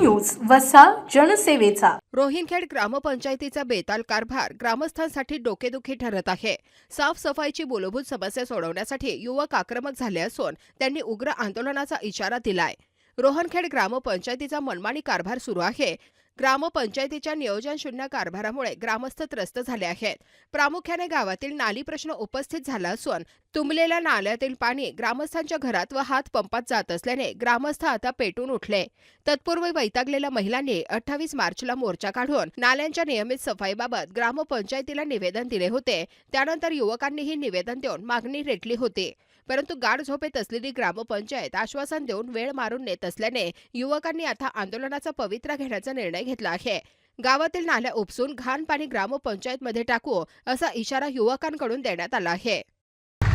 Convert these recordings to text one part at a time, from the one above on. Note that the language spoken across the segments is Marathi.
न्यूज वसा जनसेवेचा. रोहिनखेड ग्रामपंचायतीचा बेताल कारभार ग्रामस्थांसाठी डोकेदुखी ठरत आहे. साफसफाईची मूलभूत समस्या सोडवण्यासाठी युवक आक्रमक झाले असून त्यांनी उग्र आंदोलनाचा इशारा दिलाय. रोहनखेड ग्रामपंचायतीचा मनमानी कारभार सुरू आहे. ग्रामपंचायतीच्या नियोजनशून्य कारभारामुळे ग्रामस्थ त्रस्त झाले आहेत. प्रामुख्याने गावातील नाली प्रश्न उपस्थित झाला असून तुंबलेल्या नाल्यातील पाणी ग्रामस्थांच्या घरात व हात पंपात जात असल्याने ग्रामस्थ आता पेटून उठले. तत्पूर्वी वैतागलेल्या महिलांनी अठ्ठावीस मार्चला मोर्चा काढून नाल्यांच्या नियमित सफाईबाबत ग्रामपंचायतीला निवेदन दिले होते. त्यानंतर युवकांनीही निवेदन देऊन मागणी रेटली होती. परंतु गाढ झोपेत असलेली ग्रामपंचायत आश्वासन देऊन वेळ मारून नेत असल्याने युवकांनी आता आंदोलनाचा पवित्रा घेण्याचा निर्णय घेतला आहे. गावातील नाल्या उपसून घाण पाणी ग्रामपंचायतमध्ये टाकू असा इशारा युवकांकडून देण्यात आला आहे.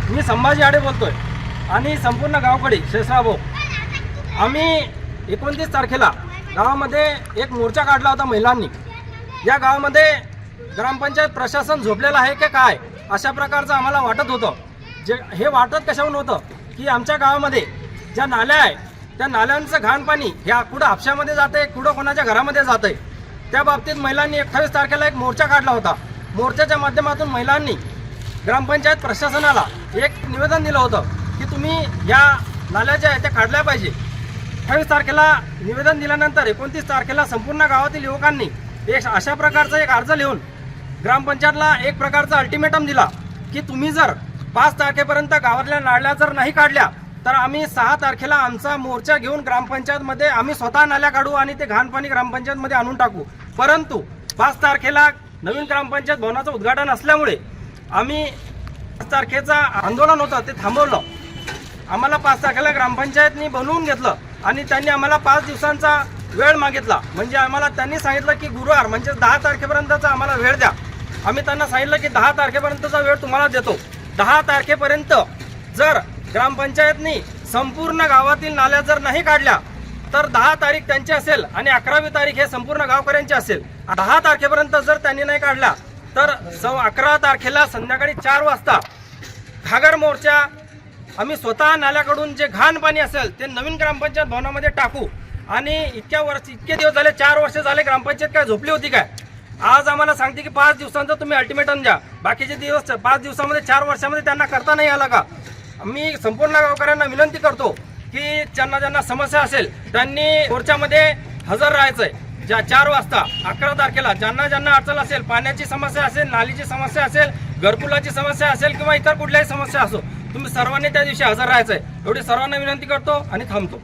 मी संभाजी आडे बोलतोय आणि संपूर्ण गावकडे शेषराभाऊ आम्ही एकोणतीस तारखेला गावामध्ये एक मोर्चा काढला होता महिलांनी. या गावामध्ये ग्रामपंचायत प्रशासन झोपलेलं आहे की काय अशा प्रकारचं आम्हाला वाटत होतं. जे हे वाटत कशाहून होतं? की आमच्या गावामध्ये ज्या नाल्या आहे त्या नाल्यांचं घाण पाणी ह्या कुठं हापशामध्ये जात आहे कुठं कोणाच्या घरामध्ये जात आहे त्या बाबतीत महिलांनी अठ्ठावीस तारखेला एक मोर्चा काढला होता. मोर्चाच्या माध्यमातून महिलांनी ग्रामपंचायत प्रशासनाला एक निवेदन दिलं होतं की तुम्ही या नाल्या ज्या आहेत त्या काढल्या पाहिजे. अठ्ठावीस तारखेला निवेदन दिल्यानंतर एकोणतीस तारखेला संपूर्ण गावातील युवकांनी एक अशा प्रकारचा एक अर्ज लिहून ग्रामपंचायतला एक प्रकारचा अल्टिमेटम दिला की तुम्ही जर पाच तारखेपर्यंत गावातल्या नाळ्या जर नाही काढल्या तर आम्ही सहा तारखेला आमचा मोर्चा घेऊन ग्रामपंचायतमध्ये आम्ही स्वतः नाल्या काढू आणि ते घाण पाणी ग्रामपंचायतमध्ये आणून टाकू. परंतु पाच तारखेला नवीन ग्रामपंचायत भवनाचं उद्घाटन असल्यामुळे आम्ही पाच तारखेचं आंदोलन होतं ते थांबवलं. आम्हाला पाच तारखेला ग्रामपंचायतनी बनवून घेतलं आणि त्यांनी आम्हाला पाच दिवसांचा वेळ मागितला. म्हणजे आम्हाला त्यांनी सांगितलं की गुरुवार म्हणजे दहा तारखेपर्यंतचा आम्हाला वेळ द्या. आम्ही त्यांना सांगितलं की दहा तारखेपर्यंतचा वेळ तुम्हाला देतो. दहा तारखेपर्यंत जर ग्रामपंचायतनी संपूर्ण गावातील नाल्या जर नाही काढल्या तर दहा तारीख त्यांची असेल आणि अकरावी तारीख हे संपूर्ण गावकऱ्यांची असेल. दहा तारखेपर्यंत जर त्यांनी नाही काढल्या तर स अकरा तारखेला संध्याकाळी चार वाजता घागर मोर्चा आम्ही स्वतः नाल्याकडून जे घाण पाणी असेल ते नवीन ग्रामपंचायत भवनामध्ये टाकू. आणि इतक्या वर्ष इतके दिवस झाले चार वर्ष झाले ग्रामपंचायत काय झोपली होती काय? आज आम्हाला सांगते की पाच दिवसांचं तुम्ही अल्टिमेटम द्या. बाकीचे दिवस पाच दिवसामध्ये चार वर्षामध्ये त्यांना करता नाही आला का? मी संपूर्ण गावकऱ्यांना विनंती करतो की ज्यांना ज्यांना समस्या असेल त्यांनी मोर्चामध्ये हजर राहायचंय. ज्या चार वाजता अकरा तारखेला ज्यांना ज्यांना अडचण असेल पाण्याची समस्या असेल नालीची समस्या असेल घरकुलाची समस्या असेल किंवा इतर कुठल्याही समस्या असो तुम्ही सर्वांनी त्या दिवशी हजर राहायचंय. एवढी सर्वांना विनंती करतो आणि थांबतो.